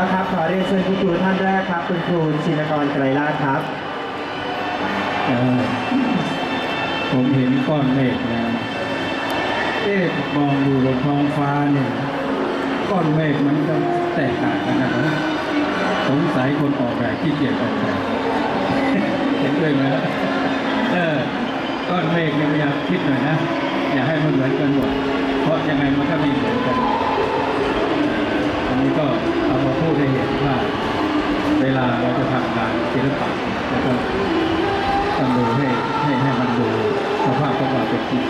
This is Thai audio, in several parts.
นะครับขอเรียนเชิญคุณครูท่านแรกครับ คุณครูชินกรไกรลาครับผมเห็นก้อนเมฆนะเอ๊ะมองดูบนท้องฟ้าเนี่ยก้อนเมฆมันก็แตกต่างกันนะสงสัยคนออกแบบขี้เกียจออกแบบเห็นด้วยไหมเออก้อนเมฆเนี่ยพยายามคิดหน่อยนะ อย่าให้มันเหมือนกันหมดเพราะยังไงมันก็มีเหมือนกัน นี้ก็เอามาพูดให้เห็นว่าเวลาเราจะทำงานศิลปะแล้วก็ต้องดูให้ให้ให้มันดูสภาพของความเป็นจริง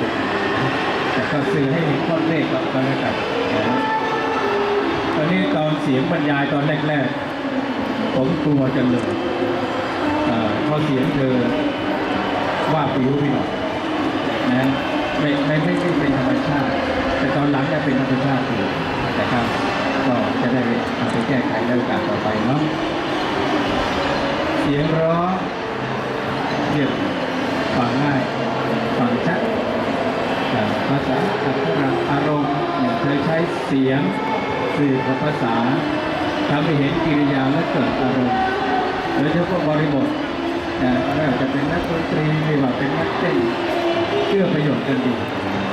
แต่ก็สื่อให้เห็นข้อเลขก็ก็แล้วกันตอนนี้ตอนเสียงบรรยายตอนแรกๆ ผมกลัวจังเลยเอ่อเพราะเสียงเธอว่าปิวพี่หน่อยนะไม่ไม่ไม่ไม่เป็นธรรมชาติ แต่ตอนหลังจะเป็นธรรมชาติอยู่แต่ครับ ก็จะได้เอาไปแก้ไขในโอกาสต่อไปเนาะเสียงร้องเรียบฟังง่ายฟังชัดแต่ภาษาอักขระอารมณ์เนี่ยเคยใช้เสียงสื่อกับภาษาทำให้เห็นกิริยาและเกิดอารมณ์โดยเฉพาะบริบทนะไม่ว่าจะเป็นนักดนตรีไม่ว่าเป็นนักเต้นเชื่อประโยชน์กันดี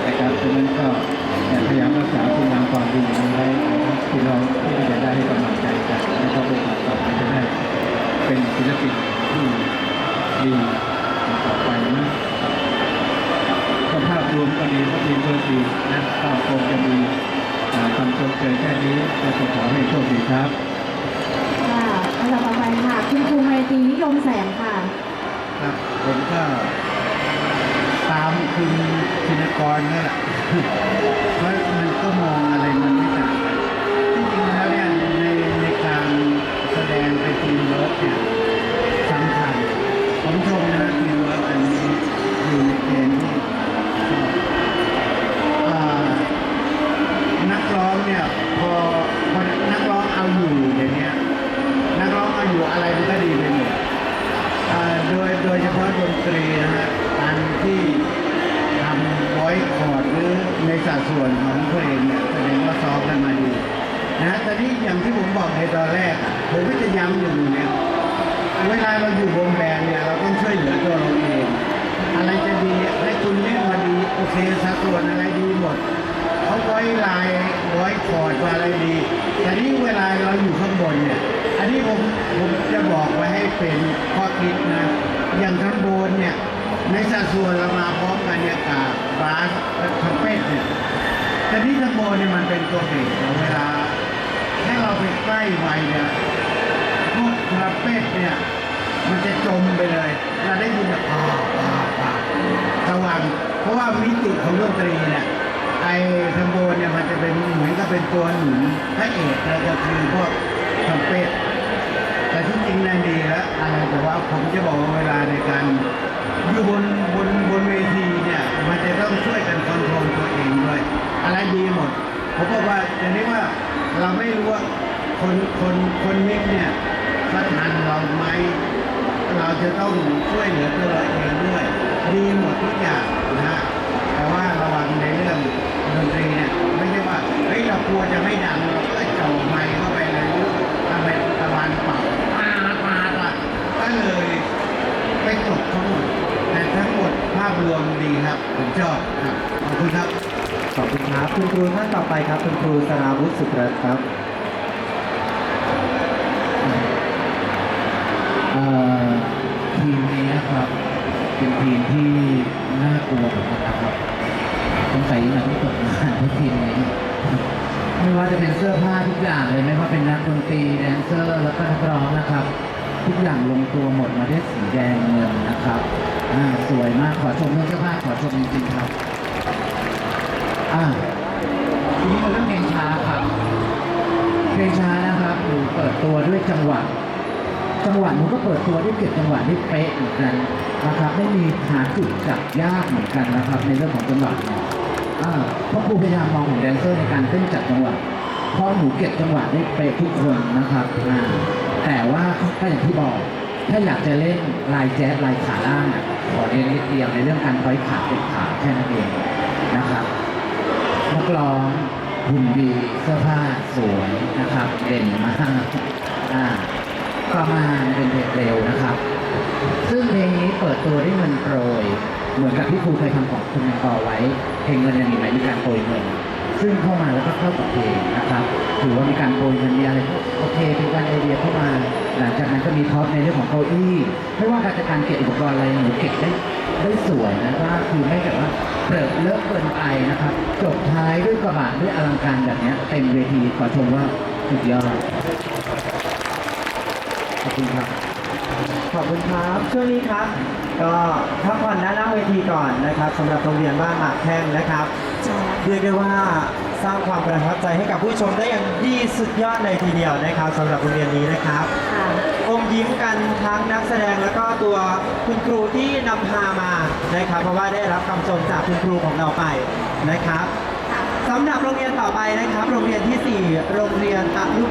นะครับฉะนั้นก็พยายามรักษาคุณงามความดีนี้ไว้ ที่เราที่เราจะได้ให้กำลังใจกันและก็โอกาสต่อไปจะได้เป็นศิลปินที่ดีต่อไปนะก็ภาพรวมก็ดีก็ดีเบอร์ดีนะก็คงจะมีอ่าคำชมเชยแค่นี้ก็จะขอให้โชคดีครับค่ะอันดับต่อไปค่ะคุณครูไมตรีนิยมแสงค่ะครับผมก็ตามคุณชินกรนั่แหละเพราะมันก็มองอะไรมันไม่ต่าง ตรีนะฮะการที่ทำไว้คอร์ดหรือในสัดส่วนของเพลงเนี่ยแสดงว่าซ้อมกันมาดีนะฮะแต่นี่อย่างที่ผมบอกในตอนแรก ผมก็จะย้ำอยู่เนี่ยเวลาเราอยู่วงแบนเนี่ยเราต้องช่วยเหลือตัวเราเอง อะไรจะดีให้คุณเล่นมาดีโอเคสัดส่วนอะไรดีหมดเขาไว้ลายไว้คอร์ดว่าอะไรดีแต่นี่เวลาเราอยู่ข้างบนเนี่ย อันนี้ผมผมจะบอกไว้ให้เป็นข้อคิดนะ อย่างข้างบนเนี่ยในสัดส่วนเรามาพร้อมกันเนี่ยกับบาสและทรัมเป็ตเนี่ยแต่ที่ข้างบนเนี่ยมันเป็นตัวเบสเวลาให้เราไปใกล้ไวเนี่ยพวกทรัมเป็ตเนี่ยมันจะจมไปเลยเราได้ยินแบบอ่าอ่าอ่าสว่างเพราะว่ามิติของดนตรีเนี่ยไอ้ทางโบนเนี่ยมันจะเป็นเหมือนกับเป็นตัวหนุนพระเอกแล้วก็คือพวกทรัมเป็ตแต่ที่จริงในดี แล้วอะไรแต่ว่าผมจะบอกว่าเวลาในการอยู่บนบนบนเวทีเนี่ยมันจะต้องช่วยกันคอนโทรลตัวเองด้วย อะไรดีหมด ผมบอกว่าอย่างนี้ว่าเราไม่รู้ว่าคนคนคนมิกเนี่ยเขาทันเราไหมเราจะต้องช่วยเหลือตัวเราเองด้วย ดีหมดทุกอย่างนะฮะแต่ว่าระวังในเรื่องดนตรีเนี่ยไม่ใช่ว่าเฮ้ยเรากลัวจะไม่ดังเราก็จ่อไมค์เข้าไปเลยทำไมตะวันเป่าปาดปาดอะก็เลยไปจบทั้งหมดแต่ทั้งหมดภาพรวมดีครับ ผมชอบครับขอบคุณครับ ขอบคุณครับ คุณครู ท่านต่อไปครับคุณครูสราวุฒิสุขรัตน์ครับเอ่อทีมนี้นะครับ เป็นทีมที่น่ากลัวเหมือนกันนะครับสงสัยยังไม่ตกงานทุกทีมนี้ไม่ว่าจะเป็นเสื้อผ้าทุกอย่างเลยไม่ว่าเป็นนักดนตรีแดนเซอร์แล้วก็นักร้องนะครับ ทุกอย่างลงตัวหมดมาด้วยสีแดงเงินนะครับอ่าสวยมากขอชมเรื่องเสื้อผ้าขอชมจริงๆครับ อ่าทีนี้มาเรื่องเพลงช้าครับ เพลงช้านะครับหนูเปิด ตัวด้วยจังหวะ จังหวะหนูก็เปิดตัวได้เก็บจังหวะได้เป๊ะเหมือนกันนะครับไม่มีหาจุดจับยากเหมือนกันนะครับ ในเรื่องของจังหวะเนี่ยอ่าเพราะครูพยายามมองของแดนเซอร์ในการเต้นจับจังหวะเพราะหนูเก็บจังหวะได้เป๊ะทุกคนนะครับอ่าแต่ว่าก็อย่างที่บอกถ้าอยากจะเล่นลายแจ๊สลายขาล่างขอเรียนนิดเดียวในเรื่องการคอยขาเก็บขาแค่นั้นเองนะครับนักร้อง หุ่นดีเสื้อผ้าสวยนะครับเด่นมากอ่าประมาณเป็นเพลงเร็วนะครับ ซึ่งเพลงนี้เปิดตัวด้วยเงินโปรย เหมือนกับที่ครูเคยทำของคุณแมงปอไว้ เพลงเงินยังมีไหมมีการโปรยเงิน ซึ่งเข้ามาแล้วก็เข้ากับเพลงนะครับ ถือว่ามีการโปรยเงินมีอะไรก็โอเคเป็นการไอเดียเข้ามา หลังจากนั้นก็มีท็อปในเรื่องของเก้าอี้ไม่ว่าการจัดการเก็บอุปกรณ์อะไรหนูเก็บได้ ได้สวยนะว่าคือไม่แบบว่าเปิดเลิกเกินไปนะครับ จบท้ายด้วยกระบะด้วยอลังการแบบนี้เต็มเวทีขอชมว่าสุดยอดขอบคุณครับ ขอบคุณครับ ช่วงนี้ครับ ก็พักผ่อนด้านหน้าเวทีก่อนนะครับสำหรับโรงเรียนบ้านหมากแข้งนะครับ เรียกได้ว่าสร้างความประทับใจให้กับผู้ชมได้อย่างดีสุดยอดเลยทีเดียวนะครับสำหรับโรงเรียนนี้นะครับค่ะอมยิ้มกันทั้งนักแสดงแล้วก็ตัวคุณครูที่นำพามานะครับ เพราะว่าได้รับคำชมจากคุณครูของเราไปนะครับสำหรับโรงเรียนต่อไปนะครับ โรงเรียนที่ 4 โรงเรียนอนุบาล